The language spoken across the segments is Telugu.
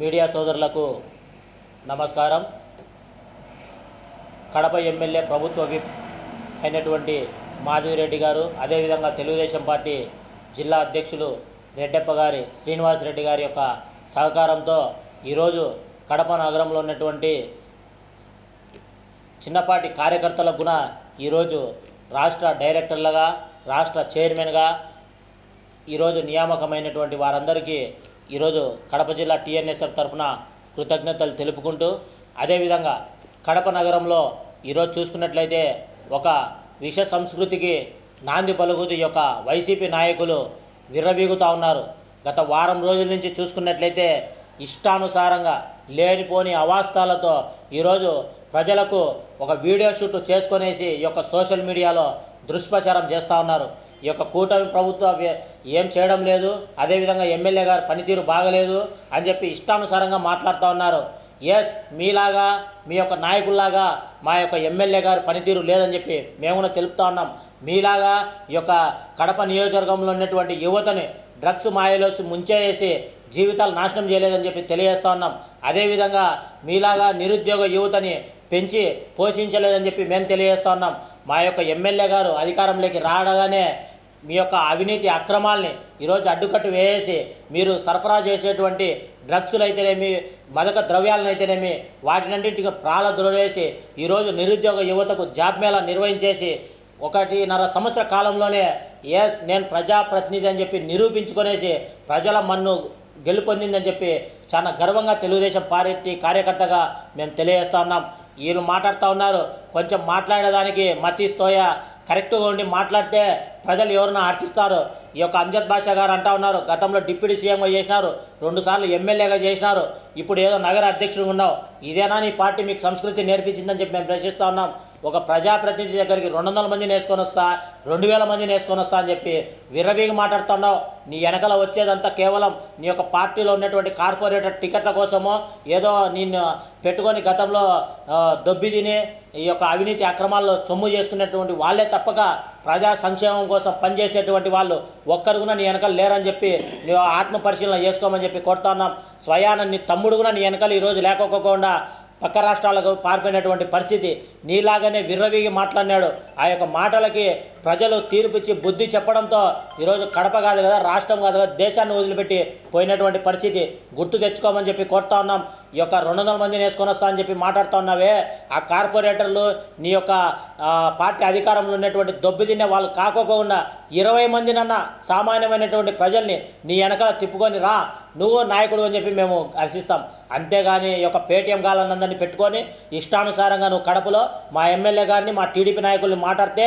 మీడియా సోదరులకు నమస్కారం. కడప ఎమ్మెల్యే ప్రభుత్వ విప్ అయినటువంటి మాధవిరెడ్డి గారు అదేవిధంగా తెలుగుదేశం పార్టీ జిల్లా అధ్యక్షులు రెడ్డప్ప గారి శ్రీనివాసరెడ్డి గారి యొక్క సహకారంతో ఈరోజు కడప నగరంలో ఉన్నటువంటి చిన్నపాటి కార్యకర్తలకు కూడా ఈరోజు రాష్ట్ర డైరెక్టర్లుగా రాష్ట్ర చైర్మన్గా ఈరోజు నియామకమైనటువంటి వారందరికీ ఈరోజు కడప జిల్లా టీఎన్ఎస్ఎఫ్ తరఫున కృతజ్ఞతలు తెలుపుకుంటూ అదేవిధంగా కడప నగరంలో ఈరోజు చూసుకున్నట్లయితే ఒక విష సంస్కృతికి నాంది పలుకుతూ యొక్క వైసీపీ నాయకులు విర్రవీగుతూ ఉన్నారు. గత వారం రోజుల నుంచి చూసుకున్నట్లయితే ఇష్టానుసారంగా లేనిపోని అవాస్తాలతో ఈరోజు ప్రజలకు ఒక వీడియో షూట్ చేసుకునేసి ఈ యొక్క సోషల్ మీడియాలో దుష్ప్రచారం చేస్తూ ఉన్నారు. ఈ యొక్క కూటమి ప్రభుత్వం ఏం చేయడం లేదు అదేవిధంగా ఎమ్మెల్యే గారు పనితీరు బాగలేదు అని చెప్పి ఇష్టానుసారంగా మాట్లాడుతూ ఉన్నారు. ఎస్ మీలాగా మీ యొక్క నాయకుల్లాగా మా యొక్క ఎమ్మెల్యే గారు పనితీరు లేదని చెప్పి మేము కూడా తెలుపుతా ఉన్నాం. మీలాగా ఈ యొక్క కడప నియోజకవర్గంలో ఉన్నటువంటి యువతని డ్రగ్స్ మాయలో ముంచేసి జీవితాలు నాశనం చేయలేదని చెప్పి తెలియజేస్తా ఉన్నాం. అదేవిధంగా మీలాగా నిరుద్యోగ యువతని పెంచి పోషించలేదని చెప్పి మేము తెలియజేస్తూ ఉన్నాం. మా యొక్క ఎమ్మెల్యే గారు అధికారంలోకి రాడగానే మీ యొక్క అవినీతి అక్రమాల్ని ఈరోజు అడ్డుకట్టు వేసి మీరు సరఫరా చేసేటువంటి డ్రగ్స్లు అయితేనేమి మదక ద్రవ్యాలను అయితేనేమి వాటినంటికి ప్రాణ దొరవేసి ఈరోజు నిరుద్యోగ యువతకు జాబ్ మేళా నిర్వహించేసి ఒకటిన్నర సంవత్సర కాలంలోనే ఎస్ నేను ప్రజాప్రతినిధి అని చెప్పి నిరూపించుకొనేసి ప్రజల మన్ను గెలుపొందిందని చెప్పి చాలా గర్వంగా తెలుగుదేశం పార్టీ కార్యకర్తగా మేము తెలియజేస్తా ఉన్నాం. వీళ్ళు మాట్లాడుతూ ఉన్నారు. కొంచెం మాట్లాడేదానికి మతీస్తోయ కరెక్ట్గా ఉండి మాట్లాడితే ప్రజలు ఎవరన్నా ఆర్చిస్తారు? ఈ యొక్క అంజద్ బాషా గారు అంటా ఉన్నారు గతంలో డిప్యూటీ సీఎంగా చేసినారు రెండుసార్లు ఎమ్మెల్యేగా చేసినారు ఇప్పుడు ఏదో నగర అధ్యక్షుడు ఉన్నావు. ఇదేనా నీ పార్టీ మీకు సంస్కృతి నేర్పించిందని చెప్పి మేము ప్రశ్నిస్తూ ఉన్నాం. ఒక ప్రజాప్రతినిధి దగ్గరికి రెండు వందల మంది వేసుకొని వస్తా రెండు వేల మంది వేసుకొని వస్తా అని చెప్పి విర్రవీగి మాట్లాడుతున్నావు. నీ వెనకాల వచ్చేదంతా కేవలం నీ యొక్క పార్టీలో ఉన్నటువంటి కార్పొరేటర్ టికెట్ల కోసమో ఏదో నిన్ను పెట్టుకొని గతంలో దొబ్బి తిని ఈ యొక్క అవినీతి అక్రమాల్లో సొమ్ము చేసుకునేటువంటి వాళ్ళే తప్పక ప్రజా సంక్షేమం కోసం పనిచేసేటువంటి వాళ్ళు ఒక్కరు కూడా నీ వెనకాల లేరని చెప్పి నువ్వు ఆత్మ పరిశీలన చేసుకోమని చెప్పి కొడతా ఉన్నాం. స్వయాన నీ తమ్ముడు కూడా నీ వెనకాల ఈరోజు లేకపోకుండా పక్క రాష్ట్రాలకు పారిపోయినటువంటి పరిస్థితి. నీలాగానే విర్రవీగి మాట్లాడినాడు. ఆ యొక్క మాటలకి ప్రజలు తీర్పిచ్చి బుద్ధి చెప్పడంతో ఈరోజు కడప కాదు కదా రాష్ట్రం కాదు కదా దేశాన్ని వదిలిపెట్టి పోయినటువంటి పరిస్థితి గుర్తు తెచ్చుకోమని చెప్పి కోరుతా ఉన్నాం. ఈ యొక్క రెండు వందల మందిని వేసుకొని వస్తా అని చెప్పి మాట్లాడుతూ ఉన్నావే. ఆ కార్పొరేటర్లు నీ యొక్క పార్టీ అధికారంలో ఉన్నటువంటి దొబ్బి తినే వాళ్ళు కాకోకుండా ఇరవై మందినన్నా సామాన్యమైనటువంటి ప్రజల్ని నీ వెనకాల తిప్పుకొని రా నువ్వు నాయకుడు అని చెప్పి మేము హర్షిస్తాం. అంతేగాని ఈ యొక్క పేటీఎం గాలందరినీ పెట్టుకొని ఇష్టానుసారంగా నువ్వు కడపలో మా ఎమ్మెల్యే గారిని మా టీడీపీ నాయకుల్ని మాట్లాడితే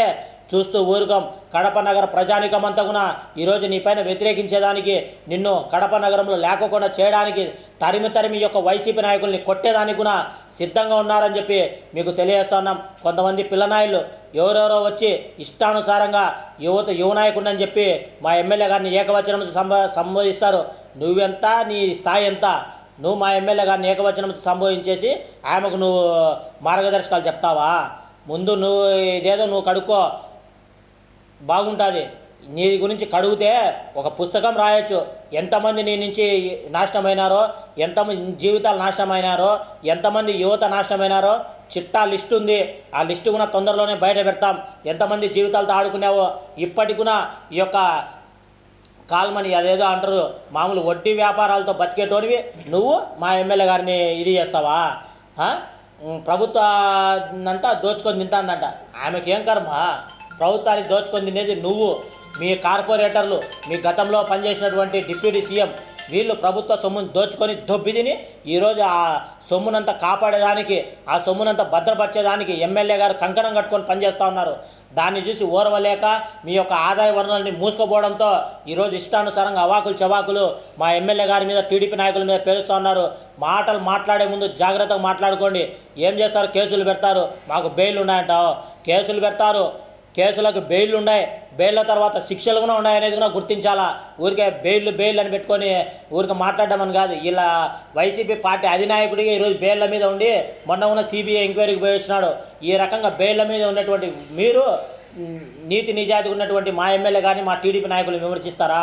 చూస్తూ ఊరుగం కడప నగర ప్రజానికం అంతా ఈరోజు నీపైన వ్యతిరేకించేదానికి నిన్ను కడప నగరంలో లేకోకుండా చేయడానికి తరిమి తరిమి యొక్క వైసీపీ నాయకుల్ని కొట్టేదానికి కూడా సిద్ధంగా ఉన్నారని చెప్పి మీకు తెలియజేస్తున్నాం కొంతమంది పిల్లనాయులు ఎవరెవరో వచ్చి ఇష్టానుసారంగా యువత యువనాయకుడిని అని చెప్పి మా ఎమ్మెల్యే గారిని ఏకవచనం సంబ సంబోధిస్తారు. నువ్వెంత నీ స్థాయి ఎంత? నువ్వు మా ఎమ్మెల్యే గారిని ఏకవచనం సంబోధించేసి ఆమెకు నువ్వు మార్గదర్శకాలు చెప్తావా? ముందు నువ్వు ఇదేదో నువ్వు కడుక్కో బాగుంటుంది. నీ గురించి కడిగితే ఒక పుస్తకం రాయొచ్చు. ఎంతమంది నీ నుంచి నాశనమైనారో ఎంతమంది జీవితాలు నాశనమైనారో ఎంతమంది యువత నాశనమైనారో చిట్టా లిస్ట్ ఉంది. ఆ లిస్టు కూడా తొందరలోనే బయట పెడతాం. ఎంతమంది జీవితాలతో ఆడుకున్నావో ఇప్పటికి కూడా ఈ యొక్క కాల్మని అదేదో అంటారు. మామూలు వడ్డీ వ్యాపారాలతో బతికేటోనివి నువ్వు మా ఎమ్మెల్యే గారిని ఇది చేస్తావా? ప్రభుత్వ అంతా దోచుకొని తింటానంట ఆమెకేం కర్మ? ప్రభుత్వానికి దోచుకొని తినేది నువ్వు. మీ కార్పొరేటర్లు మీ గతంలో పనిచేసినటువంటి డిప్యూటీ సీఎం వీళ్ళు ప్రభుత్వ సొమ్మును దోచుకొని దొబ్బి తిని ఈరోజు ఆ సొమ్మునంతా కాపాడేదానికి ఆ సొమ్మునంతా భద్రపరిచేదానికి ఎమ్మెల్యే గారు కంకణం కట్టుకొని పనిచేస్తూ ఉన్నారు. దాన్ని చూసి ఓర్వలేక మీ యొక్క ఆదాయ వనరుల్ని మూసుకుపోవడంతో ఈరోజు ఇష్టానుసారంగా అవాకులు చవాకులు మా ఎమ్మెల్యే గారి మీద టీడీపీ నాయకుల మీద పేరుస్తూ ఉన్నారు. మాటలు మాట్లాడే ముందు జాగ్రత్తగా మాట్లాడుకోండి. ఏం చేస్తారు? కేసులు పెడతారు. మాకు బెయిల్ ఉన్నాయంటావు? కేసులు పెడతారు. కేసులకు బెయిల్ ఉన్నాయి. బెయిల్ తర్వాత శిక్షలు కూడా ఉన్నాయి అనేది కూడా గుర్తించాలా? ఊరికే బెయిల్ బెయిల్ అని పెట్టుకొని ఊరికి మాట్లాడడం అని కాదు. ఇలా వైసీపీ పార్టీ అధినాయకుడిగా ఈరోజు బెయిల్ మీద ఉండి మొన్న ఉన్న సిబిఐ ఎంక్వైరీకి పోయి వచ్చినాడు. ఈ రకంగా బెయిల్ల మీద ఉన్నటువంటి మీరు నీతి నిజాయితీ ఉన్నటువంటి మా ఎమ్మెల్యే కానీ మా టీడీపీ నాయకులు విమర్శిస్తారా?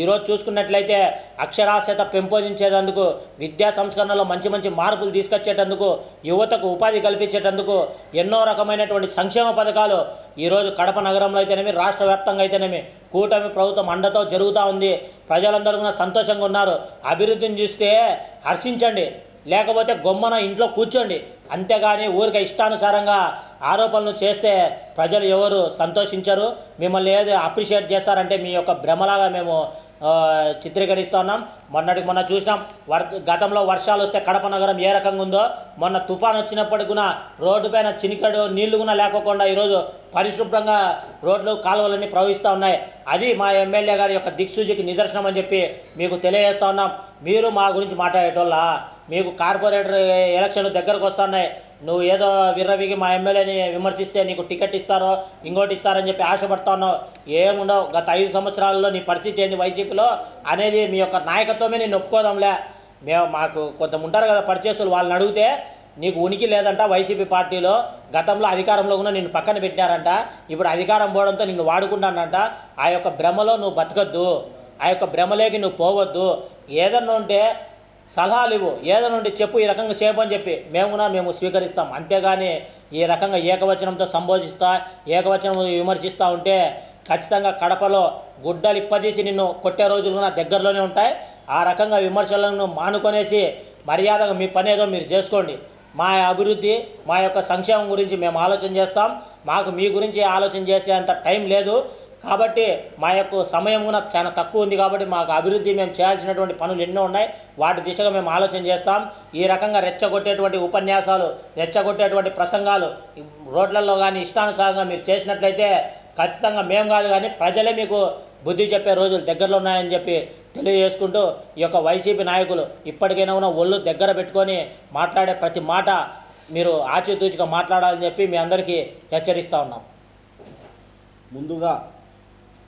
ఈరోజు చూసుకున్నట్లయితే అక్షరాస్యత పెంపొందించేటందుకు విద్యా సంస్కరణలో మంచి మంచి మార్పులు తీసుకొచ్చేటందుకు యువతకు ఉపాధి కల్పించేటందుకు ఎన్నో రకమైనటువంటి సంక్షేమ పథకాలు ఈరోజు కడప నగరంలో అయితేనేమి రాష్ట్ర వ్యాప్తంగా అయితేనేమి కూటమి ప్రభుత్వం అండతో జరుగుతూ ఉంది. ప్రజలందరూ కూడా సంతోషంగా ఉన్నారు. అభివృద్ధిని చూస్తే హర్షించండి. లేకపోతే గొమ్మన ఇంట్లో కూర్చోండి. అంతేగాని ఊరికే ఇష్టానుసారంగా ఆరోపణలు చేస్తే ప్రజలు ఎవరు సంతోషించరు. మిమ్మల్ని ఏది అప్రిషియేట్ చేస్తారంటే మీ యొక్క భ్రమలాగా మేము చిత్రీకరిస్తున్నాం మొన్నటికి మొన్న చూసినాం వర్ గతంలో వర్షాలు వస్తే కడప నగరం ఏ రకంగా ఉందో మొన్న తుఫాన్ వచ్చినప్పటికి కూడా రోడ్డు పైన చినికడు నీళ్ళు కూడా లేకోకుండా ఈరోజు పరిశుభ్రంగా రోడ్లు కాలువలన్నీ ప్రవహిస్తూ ఉన్నాయి. అది మా ఎమ్మెల్యే గారి యొక్క దిక్సూచికి నిదర్శనం అని చెప్పి మీకు తెలియజేస్తా ఉన్నాం. మీరు మా గురించి మాట్లాడేటోళ్ళ? మీకు కార్పొరేటర్ ఎలక్షన్లు దగ్గరకు వస్తున్నాయి. నువ్వు ఏదో విర్రవిగి మా ఎమ్మెల్యేని విమర్శిస్తే నీకు టికెట్ ఇస్తారో ఇంకోటి ఇస్తారని చెప్పి ఆశపడుతున్నావు. ఏముండవు గత ఐదు సంవత్సరాల్లో నీ పరిస్థితి ఏంది వైసీపీలో అనేది మీ యొక్క నాయకత్వమే నేను ఒప్పుకోదాంలే. మేము మాకు కొంత ఉంటారు కదా పరిచయస్తులు వాళ్ళని అడిగితే నీకు ఉనికి లేదంట వైసీపీ పార్టీలో. గతంలో అధికారంలో కూడా నిన్ను పక్కన పెట్టినారంట. ఇప్పుడు అధికారం పోవడంతో నిన్ను వాడుకుంటానంట ఆ యొక్క భ్రమలో నువ్వు బతకద్దు. ఆ యొక్క భ్రమలోకి నువ్వు పోవద్దు. ఏదన్నా ఉంటే సలహాలు ఇవ్వు. ఏదైనా ఉంటే చెప్పు ఈ రకంగా చేయమని చెప్పి మేము కూడా మేము స్వీకరిస్తాం. అంతేగాని ఈ రకంగా ఏకవచనంతో సంబోధిస్తా ఏకవచనం విమర్శిస్తూ ఉంటే ఖచ్చితంగా కడపలో గుడ్డలు ఇప్పదీసి నిన్ను కొట్టే రోజులు కూడా దగ్గరలోనే ఉంటాయి. ఆ రకంగా విమర్శలను మానుకొనేసి మర్యాదగా మీ పని ఏదో మీరు చేసుకోండి. మా అభివృద్ధి మా యొక్క సంక్షేమం గురించి మేము ఆలోచన చేస్తాం. మాకు మీ గురించి ఆలోచన చేసే అంత టైం లేదు. కాబట్టి మా యొక్క సమయం కూడా చాలా తక్కువ ఉంది కాబట్టి మాకు అభివృద్ధి మేము చేయాల్సినటువంటి పనులు ఎన్నో ఉన్నాయి. వాటి దిశగా మేము ఆలోచన చేస్తాం. ఈ రకంగా రెచ్చగొట్టేటువంటి ఉపన్యాసాలు రెచ్చగొట్టేటువంటి ప్రసంగాలు రోడ్లలో కానీ ఇష్టానుసారంగా మీరు చేసినట్లయితే ఖచ్చితంగా మేము కాదు కానీ ప్రజలే మీకు బుద్ధి చెప్పే రోజులు దగ్గరలో ఉన్నాయని చెప్పి తెలియజేసుకుంటూ ఈ యొక్క వైసీపీ నాయకులు ఇప్పటికైనా ఉన్న ఒళ్ళు దగ్గర పెట్టుకొని మాట్లాడే ప్రతి మాట మీరు ఆచితూచిగా మాట్లాడాలని చెప్పి మీ అందరికీ హెచ్చరిస్తూ ఉన్నాం. ముందుగా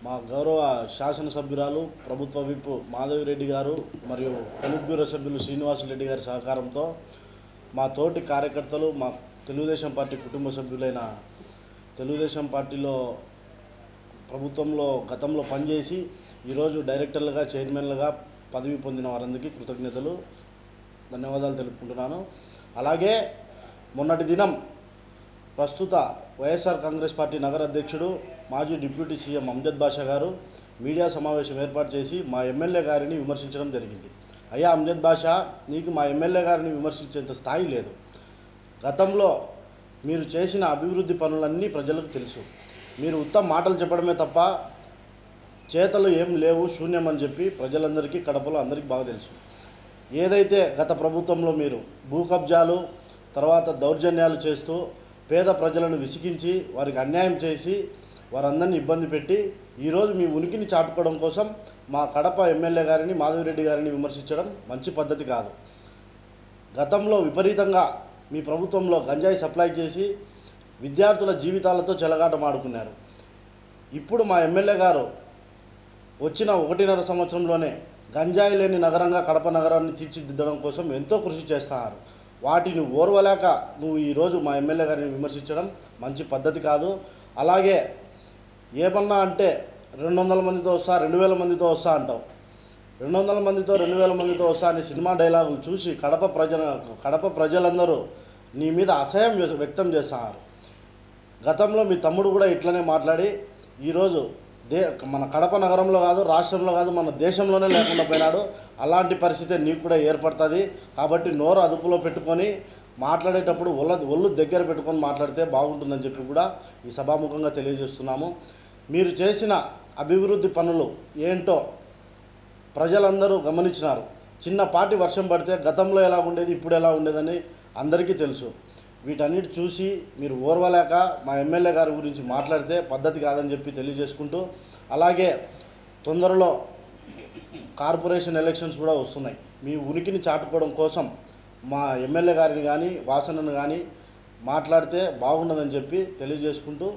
మా గౌరవ శాసనసభ్యురాలు ప్రభుత్వ విప్ మాధవిరెడ్డి గారు మరియు పొలిట్ బ్యూరో సభ్యులు శ్రీనివాసరెడ్డి గారి సహకారంతో మా తోటి కార్యకర్తలు మా తెలుగుదేశం పార్టీ కుటుంబ సభ్యులైన తెలుగుదేశం పార్టీలో ప్రభుత్వంలో గతంలో పనిచేసి ఈరోజు డైరెక్టర్లుగా చైర్మన్లుగా పదవి పొందిన వారందరికీ కృతజ్ఞతలు ధన్యవాదాలు తెలుపుకుంటున్నాను. అలాగే మొన్నటి దినం ప్రస్తుత వైఎస్ఆర్ కాంగ్రెస్ పార్టీ నగర అధ్యక్షుడు మాజీ డిప్యూటీ సీఎం అమ్జద్ బాషా గారు మీడియా సమావేశం ఏర్పాటు చేసి మా ఎమ్మెల్యే గారిని విమర్శించడం జరిగింది. అయ్యా అమ్జద్ బాషా నీకు మా ఎమ్మెల్యే గారిని విమర్శించేంత స్థాయి లేదు. గతంలో మీరు చేసిన అభివృద్ధి పనులన్నీ ప్రజలకు తెలుసు. మీరు ఉత్తమ మాటలు చెప్పడమే తప్ప చేతలు ఏం లేవు శూన్యం అని చెప్పి ప్రజలందరికీ కడపలో అందరికీ బాగా తెలుసు. ఏదైతే గత ప్రభుత్వంలో మీరు భూ కబ్జాలు తర్వాత దౌర్జన్యాలు చేస్తూ పేద ప్రజలను విసిగించి వారికి అన్యాయం చేసి వారందరినీ ఇబ్బంది పెట్టి ఈరోజు మీ ఉనికిని చాటుకోవడం కోసం మా కడప ఎమ్మెల్యే గారిని మాధవిరెడ్డి గారిని విమర్శించడం మంచి పద్ధతి కాదు. గతంలో విపరీతంగా మీ ప్రభుత్వంలో గంజాయి సప్లై చేసి విద్యార్థుల జీవితాలతో చెలగాటమాడుకున్నారు ఇప్పుడు మా ఎమ్మెల్యే గారు వచ్చిన ఒకటిన్నర సంవత్సరంలోనే గంజాయి లేని నగరంగా కడప నగరాన్ని తీర్చిదిద్దడం కోసం ఎంతో కృషి చేస్తున్నారు. వాటిని ఓర్వలేక నువ్వు ఈరోజు మా ఎమ్మెల్యే గారిని విమర్శించడం మంచి పద్ధతి కాదు. అలాగే ఏమన్నా అంటే రెండు వందల మందితో వస్తా రెండు వేల మందితో వస్తా అంటావు. రెండు వందల మందితో రెండు వేల మందితో వస్తా అనే సినిమా డైలాగులు చూసి కడప ప్రజల కడప ప్రజలందరూ నీ మీద అసహ్యం వ్యక్తం చేస్తున్నారు గతంలో మీ తమ్ముడు కూడా ఇట్లనే మాట్లాడి ఈరోజు దే మన కడప నగరంలో కాదు రాష్ట్రంలో కాదు మన దేశంలోనే లేకుండా పోయినాడు. అలాంటి పరిస్థితి నీకు కూడా ఏర్పడుతుంది. కాబట్టి నోరు అదుపులో పెట్టుకొని మాట్లాడేటప్పుడు ఒళ్ళ ఒళ్ళు దగ్గర పెట్టుకొని మాట్లాడితే బాగుంటుందని చెప్పి కూడా ఈ సభాముఖంగా తెలియజేస్తున్నాము. మీరు చేసిన అభివృద్ధి పనులు ఏంటో ప్రజలందరూ గమనించినారు. చిన్నపాటి వర్షం పడితే గతంలో ఎలా ఉండేది ఇప్పుడు ఎలా ఉండేదని అందరికీ తెలుసు. వీటన్నిటి చూసి మీరు ఓర్వలేక మా ఎమ్మెల్యే గారి గురించి మాట్లాడితే పద్ధతి కాదని చెప్పి తెలియజేసుకుంటూ అలాగే తొందరలో కార్పొరేషన్ ఎలక్షన్స్ కూడా వస్తున్నాయి. మీ ఉనికిని చాటుకోవడం కోసం మా ఎమ్మెల్యే గారిని కానీ వాసనను కానీ మాట్లాడితే బాగుండదని చెప్పి తెలియజేసుకుంటూ